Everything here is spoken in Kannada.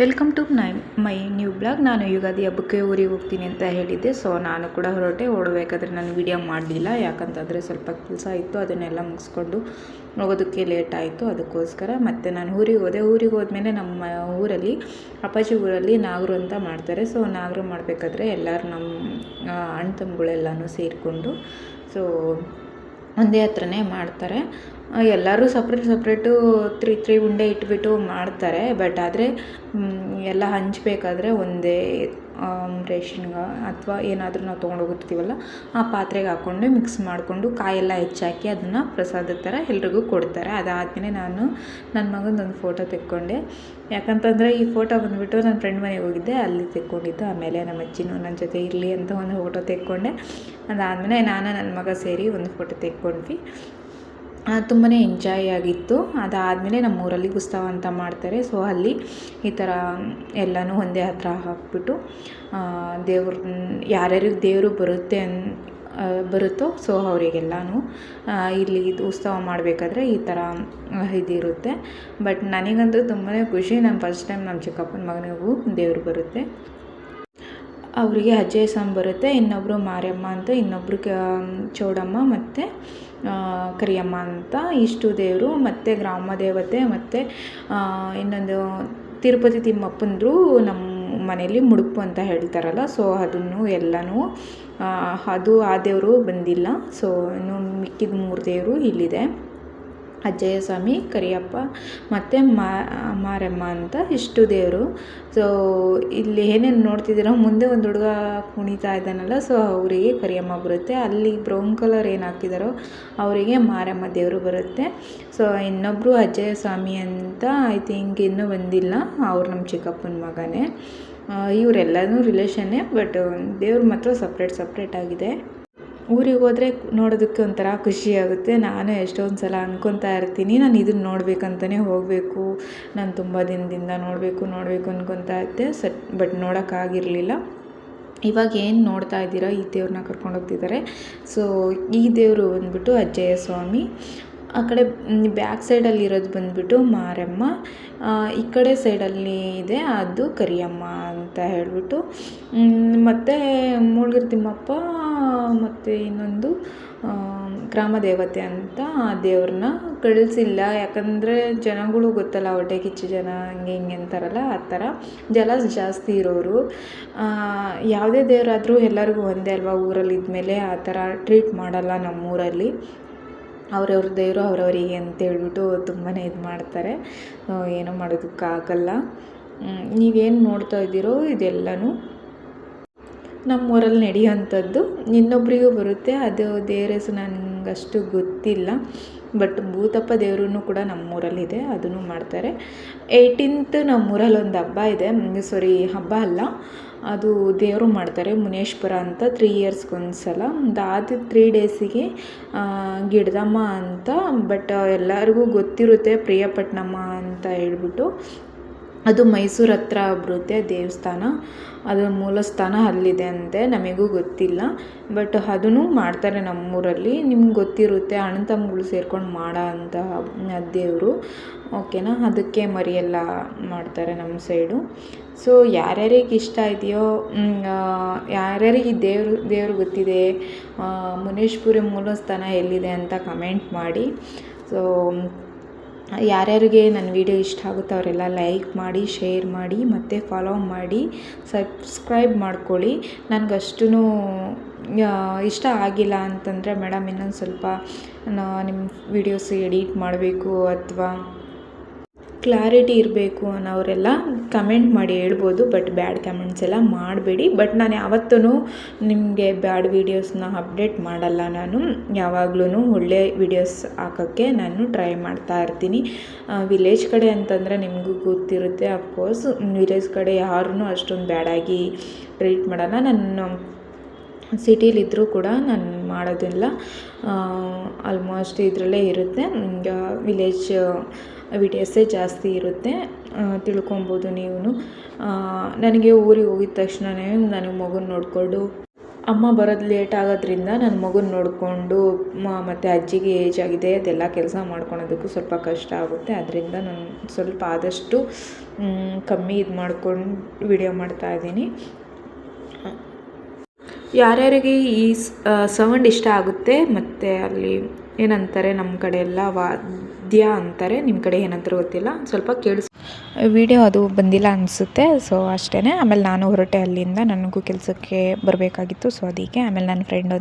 ವೆಲ್ಕಮ್ ಟು ನೈ ಮೈ ನ್ಯೂ ಬ್ಲಾಗ್. ನಾನು ಯುಗಾದಿ ಹಬ್ಬಕ್ಕೆ ಊರಿಗೆ ಹೋಗ್ತೀನಿ ಅಂತ ಹೇಳಿದ್ದೆ. ಸೊ ನಾನು ಕೂಡ ಹೊರಟೆ ಓಡಬೇಕಾದ್ರೆ ನಾನು ವೀಡಿಯೋ ಮಾಡಲಿಲ್ಲ. ಯಾಕಂತಂದರೆ ಸ್ವಲ್ಪ ಕೆಲಸ ಇತ್ತು. ಅದನ್ನೆಲ್ಲ ಮುಗಿಸ್ಕೊಂಡು ಹೋಗೋದಕ್ಕೆ ಲೇಟ್ ಆಯಿತು. ಅದಕ್ಕೋಸ್ಕರ ಮತ್ತು ನಾನು ಊರಿಗೆ ಹೋದೆ. ಊರಿಗೆ ಹೋದ್ಮೇಲೆ ನಮ್ಮ ಊರಲ್ಲಿ, ಅಪ್ಪಾಜಿ ಊರಲ್ಲಿ ನಾಗರು ಅಂತ ಮಾಡ್ತಾರೆ. ಸೊ ನಾಗರು ಮಾಡಬೇಕಾದ್ರೆ ಎಲ್ಲರೂ ನಮ್ಮ ಅಣ್ಣ ತಮ್ಮಗಳೆಲ್ಲನೂ ಸೇರಿಕೊಂಡು ಸೊ ಒಂದೇ ಹತ್ರನೇ ಮಾಡ್ತಾರೆ. ಎಲ್ಲರೂ ಸಪ್ರೇಟ್ ಸಪ್ರೇಟು ತ್ರೀ ತ್ರೀ ಉಂಡೆ ಇಟ್ಬಿಟ್ಟು ಮಾಡ್ತಾರೆ. ಬಟ್ ಆದರೆ ಎಲ್ಲ ಹಂಚಬೇಕಾದ್ರೆ ಒಂದೇ ರೇಷನ್ಗೆ ಅಥವಾ ಏನಾದರೂ ನಾವು ತೊಗೊಂಡೋಗಿರ್ತೀವಲ್ಲ ಆ ಪಾತ್ರೆಗೆ ಹಾಕ್ಕೊಂಡು ಮಿಕ್ಸ್ ಮಾಡಿಕೊಂಡು ಕಾಯೆಲ್ಲ ಹೆಚ್ಚಾಕಿ ಅದನ್ನು ಪ್ರಸಾದದ ಥರ ಎಲ್ರಿಗೂ ಕೊಡ್ತಾರೆ. ಅದಾದ್ಮೇಲೆ ನಾನು ನನ್ನ ಮಗಂದೊಂದು ಫೋಟೋ ತೆಕ್ಕೊಂಡೆ. ಯಾಕಂತಂದರೆ ಈ ಫೋಟೋ ಬಂದುಬಿಟ್ಟು ನನ್ನ ಫ್ರೆಂಡ್ ಮನೆಗೆ ಹೋಗಿದ್ದೆ. ಅಲ್ಲಿ ತೆಕ್ಕೊಂಡಿದ್ದು. ಆಮೇಲೆ ನಮ್ಮ ಅಜ್ಜಿನೂ ನನ್ನ ಜೊತೆ ಇರಲಿ ಅಂತ ಒಂದು ಫೋಟೋ ತೆಕ್ಕೊಂಡೆ. ಅದಾದಮೇಲೆ ನಾನು ನನ್ನ ಮಗ ಸೇರಿ ಒಂದು ಫೋಟೋ ತೆಕ್ಕೊಂಡ್ವಿ. ತುಂಬಾ ಎಂಜಾಯ್ ಆಗಿತ್ತು. ಅದಾದಮೇಲೆ ನಮ್ಮೂರಲ್ಲಿ ಉತ್ಸವ ಅಂತ ಮಾಡ್ತಾರೆ. ಸೊ ಅಲ್ಲಿ ಈ ಥರ ಎಲ್ಲನೂ ಒಂದೇ ಹತ್ರ ಹಾಕ್ಬಿಟ್ಟು ದೇವ್ರ, ಯಾರ್ಯಾರಿಗೆ ದೇವರು ಬರುತ್ತೆ ಅನ್ ಬರುತ್ತೋ ಸೊ ಅವರಿಗೆಲ್ಲನೂ ಇಲ್ಲಿ ಇದು ಉತ್ಸವ ಮಾಡಬೇಕಾದ್ರೆ ಈ ಥರ ಇದಿರುತ್ತೆ. ಬಟ್ ನನಗಂತೂ ತುಂಬಾ ಖುಷಿ. ನಾನು ಫಸ್ಟ್ ಟೈಮ್ ನಮ್ಮ ಚಿಕ್ಕಪ್ಪನ ಮಗನಿಗೂ ದೇವ್ರು ಬರುತ್ತೆ. ಅವರಿಗೆ ಅಜ್ಜಯ ಸಾಮ್ ಬರುತ್ತೆ ಇನ್ನೊಬ್ಬರು ಮಾರಿಯಮ್ಮ ಅಂತ ಇನ್ನೊಬ್ಬರು ಚೌಡಮ್ಮ ಮತ್ತು ಕರಿಯಮ್ಮ ಅಂತ. ಇಷ್ಟು ದೇವರು, ಮತ್ತು ಗ್ರಾಮ ದೇವತೆ, ಮತ್ತು ಇನ್ನೊಂದು ತಿರುಪತಿ ತಿಮ್ಮಪ್ಪಂದ್ರು ನಮ್ಮ ಮನೇಲಿ ಮುಡುಪು ಅಂತ ಹೇಳ್ತಾರಲ್ಲ, ಸೊ ಅದನ್ನು ಎಲ್ಲನೂ ಅದು ಆ ದೇವರು ಬಂದಿಲ್ಲ. ಸೊ ಇನ್ನು ಮಿಕ್ಕಿದ ಮೂರು ದೇವರು ಇಲ್ಲಿದೆ. ಅಜ್ಜಯ್ಯ ಸ್ವಾಮಿ ಕರಿಯಪ್ಪ ಮತ್ತು ಮಾರಮ್ಮ ಅಂತ ಇಷ್ಟು ದೇವರು. ಸೊ ಇಲ್ಲಿ ಏನೇನು ನೋಡ್ತಿದ್ದೀರೋ ಮುಂದೆ ಒಂದು ಹುಡುಗ ಕುಣಿತಾ ಇದ್ದಾನಲ್ಲ ಸೊ ಅವರಿಗೆ ಕರಿಯಮ್ಮ ಬರುತ್ತೆ. ಅಲ್ಲಿ ಬ್ರೌನ್ ಕಲರ್ ಏನು ಹಾಕಿದಾರೋ ಅವರಿಗೆ ಮಾರಮ್ಮ ದೇವರು ಬರುತ್ತೆ. ಸೊ ಇನ್ನೊಬ್ಬರು ಅಜ್ಜಯ್ಯ ಸ್ವಾಮಿ ಅಂತ ಐ ಥಿಂಕ್ ಇನ್ನೂ ಬಂದಿಲ್ಲ, ಅವ್ರು ನಮ್ಮ ಚಿಕ್ಕಪ್ಪನ ಮಗನೇ. ಇವರೆಲ್ಲರೂ ರಿಲೇಷನ್ನೇ ಬಟ್ ದೇವ್ರು ಮಾತ್ರ ಸಪ್ರೇಟ್ ಸಪ್ರೇಟ್ ಆಗಿದೆ. ಊರಿಗೆ ಹೋದರೆ ನೋಡೋದಕ್ಕೆ ಒಂಥರ ಖುಷಿ ಆಗುತ್ತೆ. ನಾನು ಎಷ್ಟೊಂದು ಸಲ ಅನ್ಕೊತಾ ಇರ್ತೀನಿ. ನಾನು ಇದನ್ನು ನೋಡಬೇಕಂತಲೇ ಹೋಗಬೇಕು. ನಾನು ತುಂಬ ದಿನದಿಂದ ನೋಡಬೇಕು ನೋಡಬೇಕು ಅನ್ಕೊತಾ ಇದ್ದೆ. ಸಟ್, ಬಟ್ ನೋಡೋಕ್ಕಾಗಿರಲಿಲ್ಲ ಇವಾಗ ಏನು ನೋಡ್ತಾ ಇದ್ದೀರಾ? ಈ ದೇವ್ರನ್ನ ಕರ್ಕೊಂಡು ಹೋಗ್ತಿದ್ದಾರೆ ಸೊ ಈ ದೇವರು ಬಂದ್ಬಿಟ್ಟು ಅಜ್ಜಯ್ಯ ಸ್ವಾಮಿ. ಆ ಕಡೆ ಬ್ಯಾಕ್ ಸೈಡಲ್ಲಿ ಇರೋದು ಬಂದ್ಬಿಟ್ಟು ಮಾರಮ್ಮ. ಈ ಕಡೆ ಸೈಡಲ್ಲಿ ಇದೆ, ಅದು ಕರಿಯಮ್ಮ ಅಂತ ಹೇಳ್ಬಿಟ್ಟು. ಮತ್ತು ಮೂಳ್ಗಿರ್ ತಿಮ್ಮಪ್ಪ, ಮತ್ತು ಇನ್ನೊಂದು ಗ್ರಾಮ ದೇವತೆ ಅಂತ ಆ ದೇವ್ರನ್ನ ಕಳಿಸಿಲ್ಲ. ಯಾಕಂದರೆ ಜನಗಳು ಗೊತ್ತಲ್ಲ, ಹೊಟ್ಟೆ ಕಿಚ್ಚು ಜನ, ಹಂಗೆ ಹಿಂಗೆ ಅಂತಾರಲ್ಲ, ಆ ಥರ. ಜಲ ಜಾಸ್ತಿ ಇರೋರು. ಯಾವುದೇ ದೇವರಾದರೂ ಎಲ್ಲರಿಗೂ ಒಂದೇ ಅಲ್ವಾ? ಊರಲ್ಲಿ ಇದ್ಮೇಲೆ ಆ ಥರ ಟ್ರೀಟ್ ಮಾಡಲ್ಲ ನಮ್ಮೂರಲ್ಲಿ. ಅವ್ರವ್ರ ದೇವರು ಅವರವರಿಗೆ ಅಂತ ಹೇಳ್ಬಿಟ್ಟು ತುಂಬಾ ಇದು ಮಾಡ್ತಾರೆ. ಏನು ಮಾಡೋದಕ್ಕಾಗಲ್ಲ ನೀವೇನು ನೋಡ್ತಾ ಇದ್ದೀರೋ ಇದೆಲ್ಲನೂ ನಮ್ಮೂರಲ್ಲಿ ನಡೆಯುವಂಥದ್ದು. ಇನ್ನೊಬ್ಬರಿಗೂ ಬರುತ್ತೆ. ಅದು ದೇವ್ರ ಹೆಸರು ನನಗಷ್ಟು ಗೊತ್ತಿಲ್ಲ. ಬಟ್ ಭೂತಪ್ಪ ದೇವ್ರೂ ಕೂಡ ನಮ್ಮೂರಲ್ಲಿದೆ, ಅದನ್ನು ಮಾಡ್ತಾರೆ. ಏಯ್ಟೀನ್ತ್ ನಮ್ಮೂರಲ್ಲಿ ಒಂದು ಹಬ್ಬ ಇದೆ ಸಾರಿ ಹಬ್ಬ ಅಲ್ಲ, ಅದು ದೇವರು ಮಾಡ್ತಾರೆ, ಮುನೇಶ್ವರ ಅಂತ ತ್ರೀ ಇಯರ್ಸ್ಗೊಂದು ಸಲ ಅದಾದ ತ್ರೀ ಡೇಸಿಗೆ ಗಿಡ್ದಮ್ಮ ಅಂತ ಬಟ್ ಎಲ್ಲರಿಗೂ ಗೊತ್ತಿರುತ್ತೆ ಪ್ರಿಯಪಟ್ಟಣಮ್ಮ ಅಂತ ಹೇಳ್ಬಿಟ್ಟು. ಅದು ಮೈಸೂರು ಹತ್ರ ಬರುತ್ತೆ ದೇವಸ್ಥಾನ. ಅದರ ಮೂಲ ಸ್ಥಾನ ಅಲ್ಲಿದೆ ಅಂತೆ, ನಮಗೂ ಗೊತ್ತಿಲ್ಲ. ಬಟ್ ಅದನ್ನು ಮಾಡ್ತಾರೆ ನಮ್ಮೂರಲ್ಲಿ. ನಿಮ್ಗೆ ಗೊತ್ತಿರುತ್ತೆ ಅಣ್ಣ ತಮ್ಮಗಳು ಸೇರ್ಕೊಂಡು ಮಾಡೋ ಅಂತಹ ದೇವರು. ಓಕೆನಾ? ಅದಕ್ಕೆ ಮರಿಯೆಲ್ಲ ಮಾಡ್ತಾರೆ ನಮ್ಮ ಸೈಡು. ಸೊ, ಯಾರ್ಯಾರಿಗೆ ಇಷ್ಟ ಇದೆಯೋ ಯಾರ್ಯಾರಿಗೆ ಈ ದೇವರು ದೇವರು ಗೊತ್ತಿದೆ ಮುನೇಶ್ಪುರಿ ಮೂಲ ಸ್ಥಾನ ಎಲ್ಲಿದೆ ಅಂತ ಕಮೆಂಟ್ ಮಾಡಿ. ಸೊ ಯಾರ್ಯಾರಿಗೆ ನನ್ನ ವಿಡಿಯೋ ಇಷ್ಟ ಆಗುತ್ತೆ ಅವರೆಲ್ಲ ಲೈಕ್ ಮಾಡಿ, ಶೇರ್ ಮಾಡಿ, ಮತ್ತು ಫಾಲೋ ಮಾಡಿ ಸಬ್ಸ್ಕ್ರೈಬ್ ಮಾಡ್ಕೊಳ್ಳಿ. ನನಗಷ್ಟು ಇಷ್ಟ ಆಗಿಲ್ಲ ಅಂತಂದರೆ, ಮೇಡಮ್, ಇನ್ನೊಂದು ಸ್ವಲ್ಪ ನಿಮ್ಮ ವೀಡಿಯೋಸ್ ಎಡಿಟ್ ಮಾಡಬೇಕು, ಅಥವಾ ಕ್ಲಾರಿಟಿ ಇರಬೇಕು ಅನ್ನೋರೆಲ್ಲ ಕಮೆಂಟ್ ಮಾಡಿ ಹೇಳ್ಬೋದು ಬಟ್ ಬ್ಯಾಡ್ ಕಮೆಂಟ್ಸ್ ಎಲ್ಲ ಮಾಡಬೇಡಿ. ಬಟ್ ನಾನು ಯಾವತ್ತೂ ನಿಮಗೆ ಬ್ಯಾಡ್ ವೀಡಿಯೋಸ್ನ ಅಪ್ಡೇಟ್ ಮಾಡಲ್ಲ ನಾನು. ಯಾವಾಗ್ಲೂ ಒಳ್ಳೆ ವೀಡಿಯೋಸ್ ಹಾಕೋಕ್ಕೆ ನಾನು ಟ್ರೈ ಮಾಡ್ತಾ ಇರ್ತೀನಿ. ವಿಲೇಜ್ ಕಡೆ ಅಂತಂದರೆ ನಿಮಗೂ ಗೊತ್ತಿರುತ್ತೆ ಅಫ್ಕೋರ್ಸ್ ವಿಲೇಜ್ ಕಡೆ ಯಾರೂ ಅಷ್ಟೊಂದು ಬ್ಯಾಡಾಗಿ ಟ್ರೀಟ್ ಮಾಡಲ್ಲ. ನಾನು ಸಿಟೀಲಿದ್ದರೂ ಕೂಡ ನಾನು ಮಾಡೋದಿಲ್ಲ. ಆಲ್ಮೋಸ್ಟ್ ಇದರಲ್ಲೇ ಇರುತ್ತೆ. ವಿಲೇಜ್ ವಿಡಿಯೋಸೇ ಜಾಸ್ತಿ ಇರುತ್ತೆ. ತಿಳ್ಕೊಬೋದು ನೀವು ನನಗೆ ಊರಿಗೆ ಹೋಗಿದ ತಕ್ಷಣವೇ ನನಗೆ ಮಗುನ ನೋಡಿಕೊಂಡು, ಅಮ್ಮ ಬರೋದು ಲೇಟ್ ಆಗೋದ್ರಿಂದ ನನ್ನ ಮಗುನ ನೋಡಿಕೊಂಡು ಮತ್ತು ಅಜ್ಜಿಗೆ ಏಜ್ ಆಗಿದೆ, ಅದೆಲ್ಲ ಕೆಲಸ ಮಾಡ್ಕೊಳೋದಕ್ಕೂ ಸ್ವಲ್ಪ ಕಷ್ಟ ಆಗುತ್ತೆ. ಅದರಿಂದ ನಾನು ಸ್ವಲ್ಪ ಆದಷ್ಟು ಕಮ್ಮಿ ಇದು ಮಾಡ್ಕೊಂಡು ವಿಡಿಯೋ ಮಾಡ್ತಾಯಿದ್ದೀನಿ ಯಾರ್ಯಾರಿಗೆ ಈ ಸೌಂಡ್ ಇಷ್ಟ ಆಗುತ್ತೆ, ಮತ್ತು ಅಲ್ಲಿ ಏನಂತಾರೆ ನಮ್ಮ ಕಡೆ ಎಲ್ಲ ವಾದ್ಯ ಅಂತಾರೆ. ನಿಮ್ಮ ಕಡೆ ಏನಂತಾರೆ ಗೊತ್ತಿಲ್ಲ. ಸ್ವಲ್ಪ ಕೇಳಿಸ್. ವಿಡಿಯೋ ಅದು ಬಂದಿಲ್ಲ ಅನಿಸುತ್ತೆ. ಸೊ ಅಷ್ಟೇ ಆಮೇಲೆ ನಾನು ಹೊರಟೆ ಅಲ್ಲಿಂದ. ನನಗೂ ಕೆಲಸಕ್ಕೆ ಬರಬೇಕಾಗಿತ್ತು. ಸೊ ಅದಕ್ಕೆ ಆಮೇಲೆ ನನ್ನ ಫ್ರೆಂಡ್